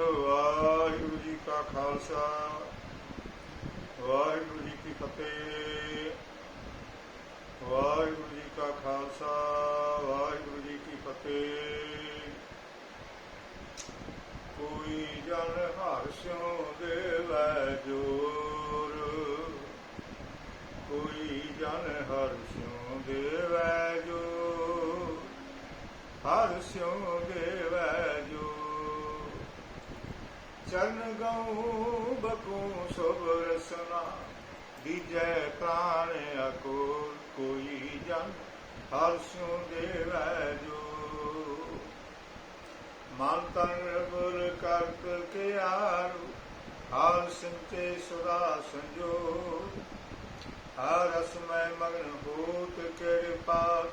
ਵਾਹਿਗੁਰੂ ਜੀ ਕਾ ਖਾਲਸਾ, ਵਾਹਿਗੁਰੂ ਜੀ ਕੀ ਫਤਿਹ, ਵਾਹਿਗੁਰੂ ਜੀ ਕਾ ਖਾਲਸਾ, ਵਾਹਿਗੁਰੂ ਜੀ ਕੀ ਫਤਿਹ। ਕੋਈ ਜਨ ਹਰ ਸਿਉ ਦੇਵੈ ਜੋਰ, ਕੋਈ ਜਨ ਹਰ ਸਿਉ ਦੇਵੈ ਜੋਰ, ਹਰ ਸਿਉ ਦੇਵੈ ਜੋ ਚਰਨ ਗਉ ਬਕੂ ਸੁਭ ਰਸਨਾ ਦੀਜੈ ਪ੍ਰਾਣ ਅਕੋਰ ਕੋਈ ਜਨ, ਹਰ ਸਿਉ ਦੇਵੈ ਜੋ ਮਨ ਤਨ ਗੁਰ ਕਰਤ ਕੇ ਆਰੂ ਹਾਲ ਸਿੰਤੇ ਸਦਾ ਸੰਜੋ ਹਰ ਰਸਮੈ ਮਗਨ ਹੋਤ ਕਿਰਪਾ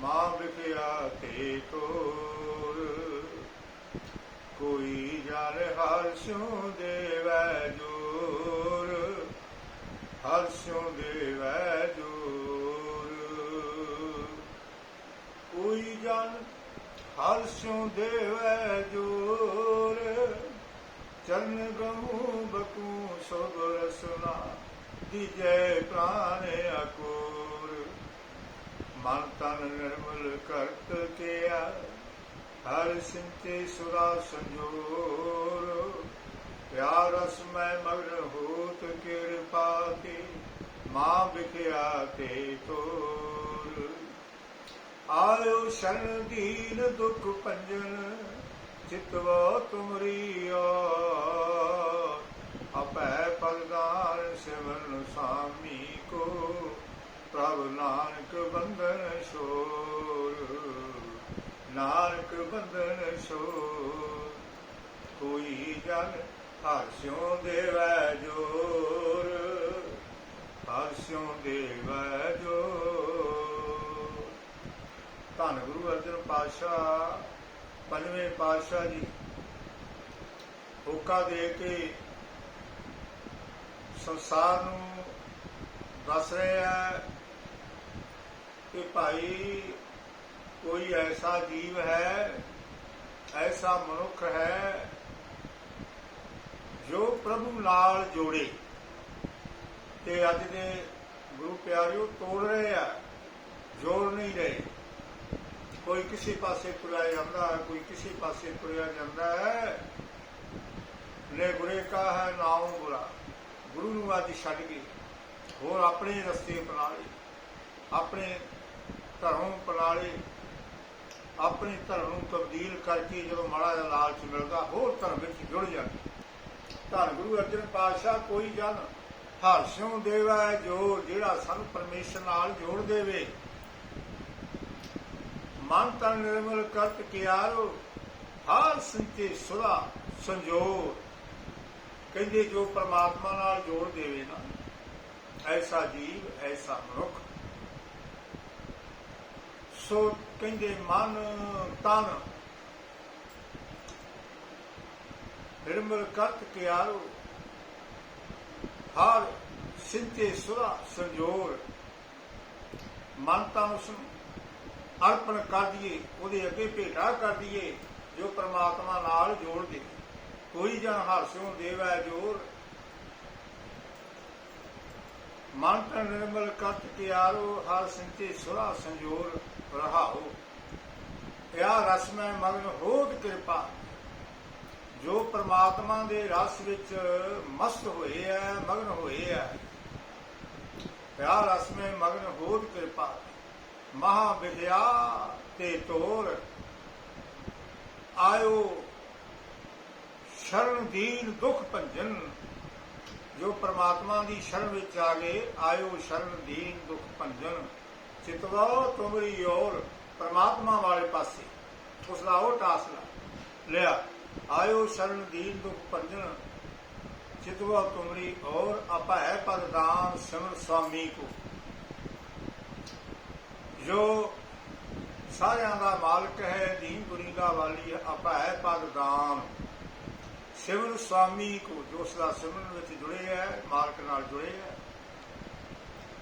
ਮਾਂ ਵਿਖਿਆ ਤੇ ਤੋਰ ਹਰ ਦੇਵੈ ਜੋਰ ਹਰ ਦੇਵੈ ਜੋਰ। ਕੋਈ ਜਨ ਹਰ ਸਿਉ ਦੇਵੈ ਜੋਰ, ਚਰਨ ਗਉ ਬਕੂ ਸਭ ਰਸਨਾ ਦੀਜੈ ਪ੍ਰਾਨ ਅਕੋਰ। ਮਨ ਤਨ ਨਿਰਮਲ ਕਰਤ ਕੀਆ ਹਰ ਸਿੰਤੇ ਸੁਰਾ ਸੰਜੋਰ, ਪਿਆਰ ਰਸ ਮੈਂ ਮਗਨ ਹੋਤ ਕਿਰਪਾ ਤੇ ਮਾਂ ਵਿਖਿਆ ਤੇ ਤੋਰ। ਆਇਓ ਸ਼ਰਨ ਦੀਨ ਦੁਖ ਭੰਜਨ, ਚਿਤਵ ਤੁਮਰੀ ਆਪੈ ਪਗਦਾਨ ਸਿਮਰਨ ਸਾਮੀ ਕੋ, ਪ੍ਰਭ ਨਾਨਕ ਬੰਦਨ ਛੋਰ ਨਾਨਕ ਬੰਧਨ ਸੋ। ਕੋਈ ਜਨ ਹਰ ਸਿਉ ਦੇਵੈ ਜੋਰ, ਹਰ ਸਿਉ ਦੇਵੈ ਜੋਰ। ਧੰਨ ਗੁਰੂ ਅਰਜਨ ਪਾਤਸ਼ਾਹ, ਪੰਜਵੇਂ ਪਾਤਸ਼ਾਹ ਜੀ, ਹੋਕਾ ਦੇ ਕੇ ਸੰਸਾਰ ਨੂੰ ਦੱਸ ਰਹੇ ਆ ਕਿ ਭਾਈ ਕੋਈ ਐਸਾ ਜੀਵ ਹੈ, ਐਸਾ ਮਨੁੱਖ ਹੈ ਜੋ ਪ੍ਰਭੂ ਨਾਲ ਜੋੜੇ। ਤੇ ਅੱਜ ਦੇ ਗੁਰੂ ਪਿਆਰਿਓ ਤੋੜ ਰਹੇ ਆ, ਜੋੜ ਨਹੀਂ ਰਹੇ। ਕੋਈ ਕਿਸੇ ਪਾਸੇ ਤੁਰਿਆ ਜਾਂਦਾ ਹੈ, ਕੋਈ ਕਿਸੇ ਪਾਸੇ ਤੁਰਿਆ ਜਾਂਦਾ ਹੈ। ਨੇ ਗੁਰੇ ਕਾ ਹੈ ਨਾਮ ਬੁਰਾ। ਗੁਰੂ ਨੂੰ ਅੱਜ ਛੱਡ ਕੇ ਹੋਰ ਆਪਣੇ ਰਸਤੇ ਅਪਣਾ ਲਏ, ਆਪਣੇ ਧਰਮ ਅਪਣਾ ਲਏ। ਆਪਣੇ ਧਰਮ ਨੂੰ ਤਬਦੀਲ ਕਰਕੇ ਜਦੋਂ ਮਾੜਾ ਜਿਹਾ ਲਾਲਚ ਮਿਲਦਾ, ਹੋਰ ਧਰਮ ਵਿੱਚ ਜੁੜ ਜਾਂਦੇ। ਧੰਨ ਗੁਰੂ ਅਰਜਨ ਪਾਤਸ਼ਾਹ, ਕੋਈ ਜਨ ਹਰ ਸਿਉ ਦੇਵਾ, ਜੋ ਜਿਹੜਾ ਸਾਨੂੰ ਪਰਮੇਸ਼ਰ ਨਾਲ ਜੋੜ ਦੇਵੇ। ਮਨ ਤਨ ਨਿਰਮਲ ਕਰਤ ਕਿਆਰੋ, ਹਾਲ ਸੰਤੇ ਸੁਰਾ ਸੰਜੋਗ ਕਹਿੰਦੇ ਜੋ ਪ੍ਰਮਾਤਮਾ ਨਾਲ ਜੋੜ ਦੇਵੇ ਨਾ, ਐਸਾ ਜੀਵ, ਐਸਾ ਮਨੁੱਖ ਸੋ ਕਹਿੰਦੇ, ਮਨ ਤਨ। ਨਿਰਮਲ ਕਰਤ ਕਿਆਰੋ। ਹਰ ਸਿੰਤੇ ਸੁਰਾ ਸੰਜੋਰ। ਮਨ ਤਾਂ ਉਸ ਨੂੰ ਅਰਪਣ ਕਰ ਦਈਏ, ਉਹਦੇ ਅੱਗੇ ਭੇਟਾ ਕਰ ਦਈਏ, ਜੋ ਪ੍ਰਮਾਤਮਾ ਨਾਲ ਜੋੜ ਦੇ। ਕੋਈ ਜਨ ਹਰਸਿਓ ਦੇਵੈ ਜੋਰ। ਮਨ ਤਨ ਨਿਰਮਲ ਕਰਤ ਕਿਆਰੋ, ਹਰ ਸਿੰਤੇ ਸੁਰਾ ਸੰਜੋਰ ਰਹਾਓ। ਇਹ ਰਸਮੈ ਮਗਨ ਹੋਤ ਕਿਰਪਾ। ਜੋ ਪ੍ਰਮਾਤਮਾ ਦੇ ਰਸ ਵਿੱਚ ਮਸਤ ਹੋਏ ਐ, ਮਗਨ ਹੋਏ ਐ। ਪਿਆ ਰਸ ਵਿੱਚ ਮਗਨ ਹੋਤ ਕਿਰਪਾ। ਮਹਾ ਵਿਦਿਆ ਤੇ ਤੋਰ। ਆਇਓ ਸ਼ਰਨ ਦੀਨ ਦੁਖ ਭੰਜਨ। ਜੋ ਪ੍ਰਮਾਤਮਾ ਦੀ ਸ਼ਰਨ ਵਿੱਚ ਆ ਗਏ, ਆਇਓ ਸ਼ਰਨ ਦੀਨ ਦੁਖ ਭੰਜਨ। ਚਿਤਵਾ ਤੁਮਰੀ ਔਰ ਪ੍ਰਮਾਤਮਾ ਵਾਲੇ ਪਾਸੇ। ਉਸ ਦਾ ਉਹ ਟਾਸਲਾ ਲਿਆ, ਆਇਓ ਸ਼ਰਨ ਦੀਨ ਦੁਖ ਭੰਜਨ। ਚਿਤਵਾ ਤੁਮਰੀ ਔਰ ਅਪੈ ਪਦ ਦਾਨ ਸਿਮਰ ਸੁਆਮੀ ਕੋ। ਜੋ ਸਾਰਿਆਂ ਦਾ ਮਾਲਕ ਹੈ, ਦੀਨ ਦੁਨੀਆ ਵਾਲੀ ਹੈ ਅਪੈ ਪਦ ਦਾਨ। ਸਿਮਰ ਸੁਆਮੀ ਕੋ ਜੋ ਉਸ ਸਿਮਰਨ ਵਿੱਚ ਜੁੜੇ ਹੈ, ਮਾਲਕ ਨਾਲ ਜੁੜੇ ਹੈ।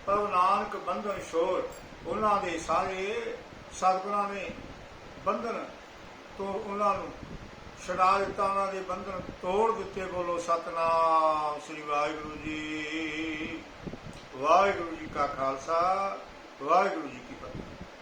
ਪ੍ਰਭ ਨਾਨਕ ਬੰਧਨ ਸ਼ੋਰ ਉਹਨਾਂ ਦੇ ਸਾਰੇ ਸਤਿਗੁਰਾਂ ਨੇ ਬੰਧਨ ਤੋਂ ਉਹਨਾਂ ਨੂੰ ਛਡਾ ਦਿੱਤਾ, ਉਹਨਾਂ ਦੇ ਬੰਧਨ ਤੋੜ ਦਿੱਤੇ, ਬੋਲੋ ਸਤਨਾਮ ਸ੍ਰੀ ਵਾਹਿਗੁਰੂ ਜੀ। ਵਾਹਿਗੁਰੂ ਜੀ ਕਾ ਖਾਲਸਾ, ਵਾਹਿਗੁਰੂ ਜੀ ਕੀ